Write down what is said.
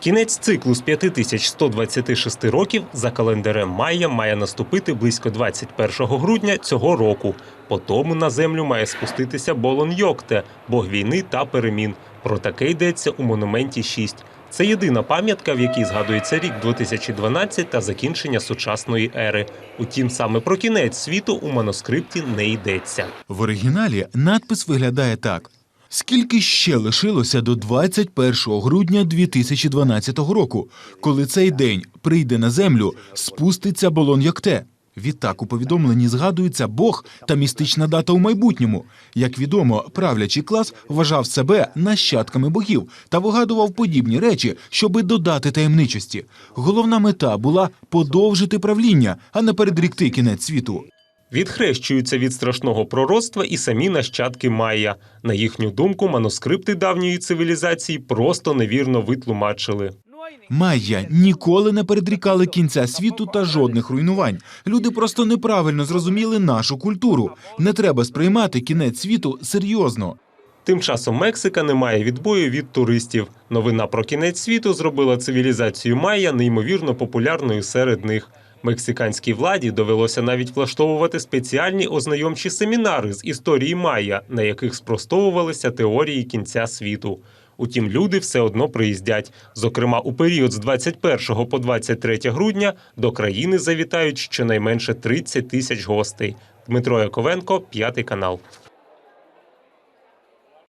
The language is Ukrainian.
Кінець циклу з 5126 років за календарем Майя має наступити близько 21 грудня цього року. По тому на землю має спуститися Болон Йокте, бог війни та перемін. Про таке йдеться у монументі 6. Це єдина пам'ятка, в якій згадується рік 2012 та закінчення сучасної ери. Утім, саме про кінець світу у манускрипті не йдеться. В оригіналі надпис виглядає так: скільки ще лишилося до 21 грудня 2012 року, коли цей день прийде на землю, спуститься Болон Йокте. Відтак у повідомленні згадується Бог та містична дата у майбутньому. Як відомо, правлячий клас вважав себе нащадками богів та вигадував подібні речі, щоби додати таємничості. Головна мета була подовжити правління, а не передрікти кінець світу. Відхрещуються від страшного пророцтва і самі нащадки Майя. На їхню думку, манускрипти давньої цивілізації просто невірно витлумачили. Майя ніколи не передрікали кінця світу та жодних руйнувань. Люди просто неправильно зрозуміли нашу культуру. Не треба сприймати кінець світу серйозно. Тим часом Мексика не має відбою від туристів. Новина про кінець світу зробила цивілізацію Майя неймовірно популярною серед них. Мексиканській владі довелося навіть влаштовувати спеціальні ознайомчі семінари з історії Майя, на яких спростовувалися теорії кінця світу. Утім, люди все одно приїздять. Зокрема, у період з 21 по 23 грудня до країни завітають щонайменше 30 тисяч гостей. Дмитро Яковенко, п'ятий канал.